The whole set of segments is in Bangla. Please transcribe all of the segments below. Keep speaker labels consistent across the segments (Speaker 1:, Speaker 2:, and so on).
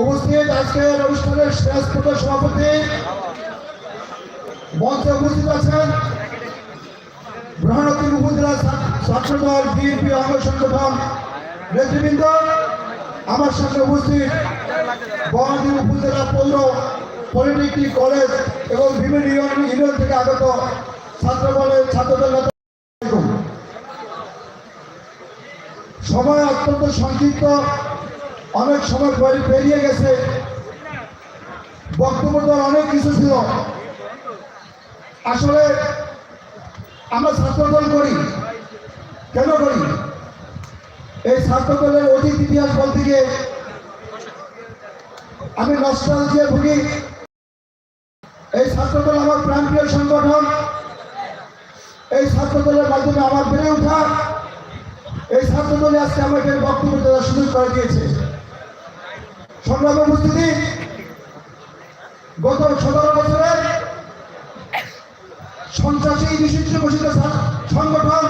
Speaker 1: উপস্থিত আজকের অনুষ্ঠানের শ্রেষ্ঠ সভাপতি, মঞ্চে উপস্থিত আছেন ব্রহ্মণী উপজেলা ছাত্রদল বিএনপি অঙ্গ সংগঠন নেতৃবৃন্দ। আমার সামনে উপস্থিত বহাদি উপজেলা পৌর পলিটেকনিক কলেজ এবং বিভিন্ন ইউনিয়ন ইউনিয়ন থেকে আগত ছাত্র বলের ছাত্রদল সময় অত্যন্ত সংক্ষিপ্ত। অনেক সময় পরে পেরিয়ে গেছে। বক্তব্য তো অনেক কিছু ছিল। আসলে আমরা ছাত্রদল করি। কেন করি? এই ছাত্রদলের অতীত ইতিহাস বলতে গিয়ে আমি নষ্টাল দিয়ে ভুগি। এই ছাত্রদল আমার প্রাণপ্রিয় সংগঠন। এই ছাত্রদলের মাধ্যমে আমার বেড়ে ওঠা। এই ছাত্রদলে আজকে আমাকে বক্তব্য দেওয়ার সুযোগ করে দিয়েছে। সংগ্রাম উপস্থিতি গত সতেরো বছরে সন্ত্রাসী নিষিদ্ধ ঘোষিত সংগঠন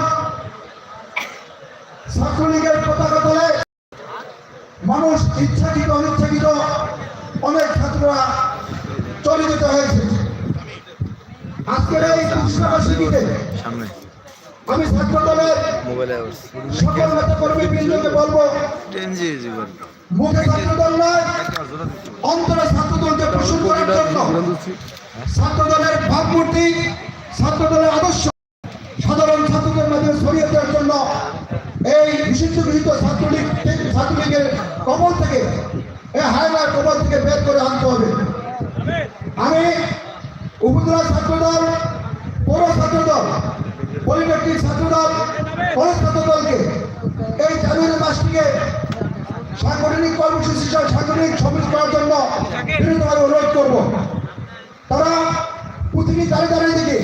Speaker 1: ছাত্রলীগের পতাকা তলে মানুষ ইচ্ছাকৃত অনিচ্ছাকৃত অনেক ছাত্ররা চলে যেতে হয়েছে। আজকের এই কৃষ্ণবাসীতে আমি ছাত্র দলের সকল নেতা কর্মী বৃন্দকে বলব মুখে ছাত্র দল নয়, অন্তরে ছাত্র দলকে পোষণ করার জন্য ছাত্র দলের ভাবমূর্তি ছাত্র দলের আদর্শ সাধারণ ছাত্রদের মাঝে ছড়িয়ে দেওয়ার জন্য এই বিশুদ্ধ গৃহীত ছাত্রলীগ ছাত্রলীগের কবল থেকে এই হায়নার কবল থেকে বের করে আনতে হবে। আমি উপজেলা ছাত্রদল, পৌর ছাত্রদল, পলিটেকনিক ছাত্রদল, কলেজ ছাত্রদলকে এই জানুয়ারি মাসটিকে সাংগঠনিক কর্মসূচি সাংগঠনিক সমিতি করার জন্য বিনীতভাবে অনুরোধ করব। তারা প্রতিটি দাঁড়িয়ে দাঁড়িয়ে দিকে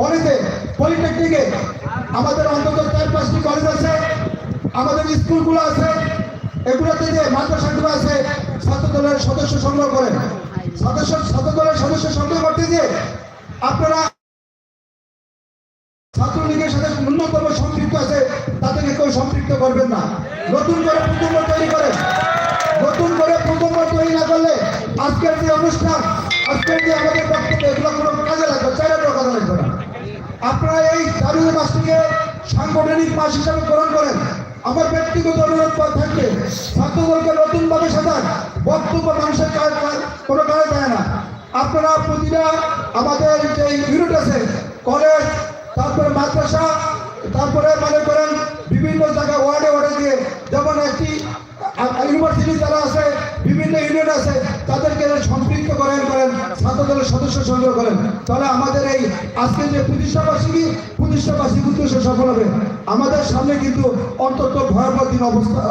Speaker 1: কলেজে, পলিটেকনিকে আমাদের অন্তত চার পাঁচটি কলেজ আছে, আমাদের স্কুলগুলো আছে, এগুলোতে যে মাদ্রাসাগুলো আছে ছাত্র দলের সদস্য সংগ্রহ করেন। সদস্য ছাত্র দলের সদস্য সংগ্রহ করতে গিয়ে আপনারা ছাত্রলীগের সাথে আছে তাদেরকে কেউ সম্পৃক্ত করবেন না। নতুন করে প্রজন্ম তৈরি করেন। নতুন করে প্রজন্ম তৈরি না করলে আজকের যে অনুষ্ঠান, আজকের যে আমাদের বক্তব্য, এগুলো কোনো কাজে লাগবে, চাইলেও কাজে লাগবে না। আপনারা এই জানুয়ারি মাসটিকে সাংগঠনিক মাস হিসাবে গ্রহণ করেন। আমার ব্যক্তিগত অনুরোধ করা থাকবে, ছাত্রদলকে নতুনভাবে সাজান। বক্তব্য মানুষের কাজ- কোনো কাজে যায় না। আপনারা প্রতিটা আমাদের যে ইউনিট আছে কলেজ তারপরে মাদ্রাসা তারপরে মনে করেন বিভিন্ন জায়গায় ওয়ার্ডে ওয়ার্ডে দিয়ে যেমন একটি ইউনিভার্সিটি যারা আছে, বিভিন্ন ইউনিয়ন আছে, তাদেরকে সম্পৃক্ত করেন করেন ছাত্র দলের সদস্য সংগ্রহ করেন। তাহলে আমাদের এই আজকে যে প্রতিষ্ঠাবার্ষিকী প্রতিষ্ঠাবার্ষিক উদ্দেশ্য সফল হবে। আমাদের সামনে কিন্তু অন্তত ভয়াবহ দিন অবস্থা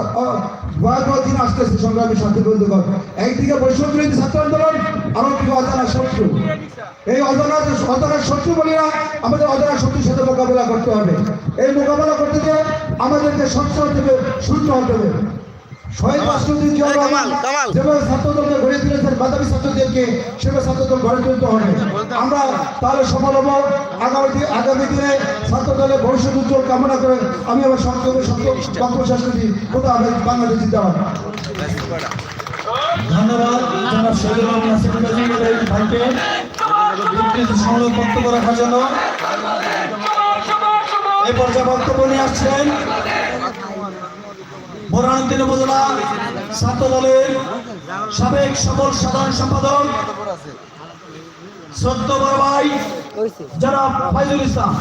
Speaker 1: ভয়াবহ দিন আসতেছে সংগ্রামী শান্তি বন্ধুগণ। একদিকে বৈষম্য বিরোধী ছাত্র আন্দোলন আরেকদিকে অজানা শত্রু। এই অজানা অজানা শত্রু বলি না আমাদের অজানা শত্রুর সাথে মোকাবেলা করতে হবে। এই মোকাবেলা করতে গিয়ে আমাদেরকে হতে হবে শুদ্ধ হতে হবে। শহীদ রাষ্ট্রপতি। যেভাবে ছাত্রদলকে বাদাবী ছাত্রদেরকে সেভাবে ছাত্রদল গড়ে তুলতে হবে। আমরা তাহলে সফল হব। আগামী দিনে আগামী দিনে ছাত্রদলের ভবিষ্যৎ উজ্জ্বল কামনা করে আমি আমার সংক্ষেপে বক্তব্য শেষ করছি। কোথাও বাংলাদেশ জিন্দাবাদ।
Speaker 2: ধন্যবাদ বক্তব্য বক্তব্য নিয়ে আসছেন। ছাত্র দলের সাবেক সকল সাধারণ সম্পাদক সত্য বড় ভাই যারা ফাইজুল ইসলাম।